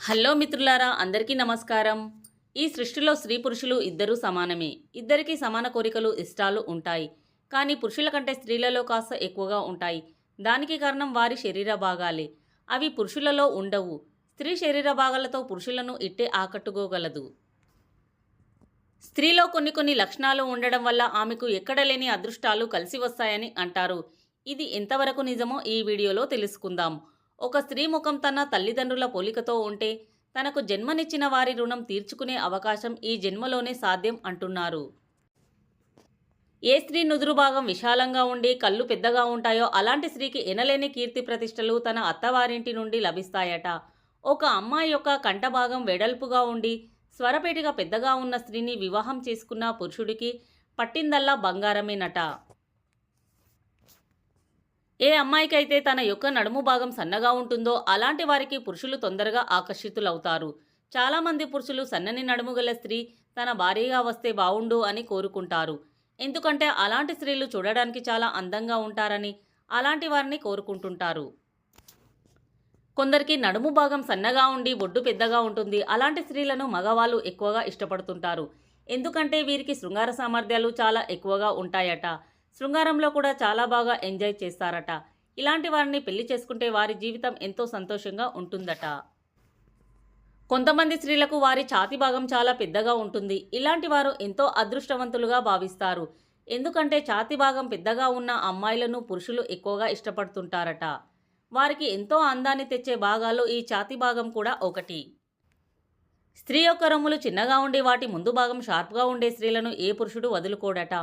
Hello మిత్రులారా అందరికీ నమస్కారం. ఈ సృష్టిలో స్త్రీ పురుషులు ఇద్దరూ సమానమే. ఇద్దరికీ సమాన కోరికలు ఇష్టాలు ఉంటాయి. కానీ పురుషుల కంటే స్త్రీలలో కాస్త ఎక్కువగా ఉంటాయి. దానికి కారణం వారి శరీర భాగాలే. అవి పురుషులలో ఉండవు. స్త్రీ శరీర భాగాలతో పురుషులను ఇట్టే ఆకట్టుకోగలదు. స్త్రీలో కొన్ని కొన్ని లక్షణాలు ఉండడం వల్ల ఆమెకు ఎక్కడ లేని అదృష్టాలు కలిసి వస్తాయని అంటారు. ఇది ఎంతవరకు నిజమో ఈ వీడియోలో తెలుసుకుందాం. ఒక స్త్రీ ముఖం తన తల్లిదండ్రుల పోలికతో ఉంటే తనకు జన్మనిచ్చిన వారి రుణం తీర్చుకునే అవకాశం ఈ జన్మలోనే సాధ్యం అంటున్నారు. ఏ స్త్రీ నుదురు భాగం విశాలంగా ఉండి కళ్ళు పెద్దగా ఉంటాయో అలాంటి స్త్రీకి ఎనలేని కీర్తి ప్రతిష్టలు తన అత్తవారింటి నుండి లభిస్తాయట. ఒక అమ్మాయి యొక్క కంఠభాగం వెడల్పుగా ఉండి స్వరపేటిగా పెద్దగా ఉన్న స్త్రీని వివాహం చేసుకున్న పురుషుడికి పట్టిందల్లా బంగారమేనట. ఏ అమ్మాయికైతే తన యొక్క నడుము భాగం సన్నగా ఉంటుందో అలాంటి వారికి పురుషులు తొందరగా ఆకర్షితులవుతారు. చాలామంది పురుషులు సన్నని నడుము గల స్త్రీ తన భార్యగా వస్తే బావుండు అని కోరుకుంటారు. ఎందుకంటే అలాంటి స్త్రీలు చూడడానికి చాలా అందంగా ఉంటారని అలాంటి వారిని కోరుకుంటుంటారు. కొందరికి నడుము భాగం సన్నగా ఉండి బొడ్డు పెద్దగా ఉంటుంది. అలాంటి స్త్రీలను మగవాళ్ళు ఎక్కువగా ఇష్టపడుతుంటారు. ఎందుకంటే వీరికి శృంగార సామర్థ్యాలు చాలా ఎక్కువగా ఉంటాయట. శృంగారంలో కూడా చాలా బాగా ఎంజాయ్ చేస్తారట. ఇలాంటి వారిని పెళ్ళి చేసుకుంటే వారి జీవితం ఎంతో సంతోషంగా ఉంటుందట. కొంతమంది స్త్రీలకు వారి ఛాతి భాగం చాలా పెద్దగా ఉంటుంది. ఇలాంటి వారు ఎంతో అదృష్టవంతులుగా భావిస్తారు. ఎందుకంటే ఛాతి భాగం పెద్దగా ఉన్న అమ్మాయిలను పురుషులు ఎక్కువగా ఇష్టపడుతుంటారట. వారికి ఎంతో అందాన్ని తెచ్చే భాగాలు ఈ ఛాతి భాగం కూడా ఒకటి. స్త్రీ యొక్క రొమ్ములు చిన్నగా ఉండి వాటి ముందు భాగం షార్ప్గా ఉండే స్త్రీలను ఏ పురుషుడు వదులుకోడట?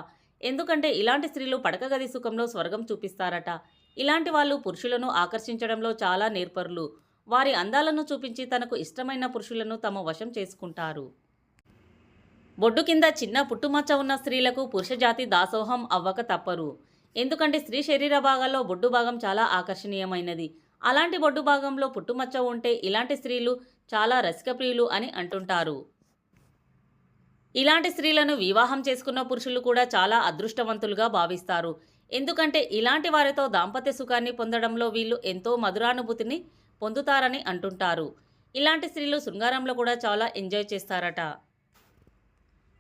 ఎందుకంటే ఇలాంటి స్త్రీలు పడకగది సుఖంలో స్వర్గం చూపిస్తారట. ఇలాంటి వాళ్ళు పురుషులను ఆకర్షించడంలో చాలా నేర్పరులు. వారి అందాలను చూపించి తనకు ఇష్టమైన పురుషులను తమ వశం చేసుకుంటారు. బొడ్డు కింద చిన్న పుట్టుమచ్చ ఉన్న స్త్రీలకు పురుష జాతి దాసోహం అవ్వక తప్పరు. ఎందుకంటే స్త్రీ శరీర భాగాల్లో బొడ్డు భాగం చాలా ఆకర్షణీయమైనది. అలాంటి బొడ్డు భాగంలో పుట్టుమచ్చ ఉంటే ఇలాంటి స్త్రీలు చాలా రసికప్రియులు అని అంటుంటారు. ఇలాంటి స్త్రీలను వివాహం చేసుకున్న పురుషులు కూడా చాలా అదృష్టవంతులుగా భావిస్తారు. ఎందుకంటే ఇలాంటి వారితో దాంపత్య సుఖాన్ని పొందడంలో వీళ్ళు ఎంతో మధురానుభూతిని పొందుతారని అంటుంటారు. ఇలాంటి స్త్రీలు శృంగారంలో కూడా చాలా ఎంజాయ్ చేస్తారట.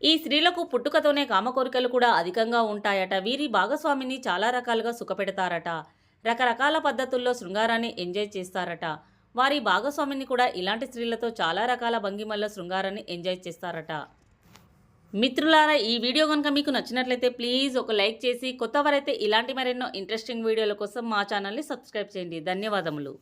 ఈ స్త్రీలకు పుట్టుకతోనే కామకోరికలు కూడా అధికంగా ఉంటాయట. వీరి భాగస్వామిని చాలా రకాలుగా సుఖపెడతారట. రకరకాల పద్ధతుల్లో శృంగారాన్ని ఎంజాయ్ చేస్తారట. వారి భాగస్వామిని కూడా ఇలాంటి స్త్రీలతో చాలా రకాల భంగిమల్లో శృంగారాన్ని ఎంజాయ్ చేస్తారట. మిత్రులారా ఈ వీడియో కనుక మీకు నచ్చినట్లయితే ప్లీజ్ ఒక లైక్ చేసి కొత్తవారైతే ఇలాంటి మరెన్నో ఇంట్రెస్టింగ్ వీడియోల కోసం మా ఛానల్ని సబ్స్క్రైబ్ చేయండి. ధన్యవాదములు.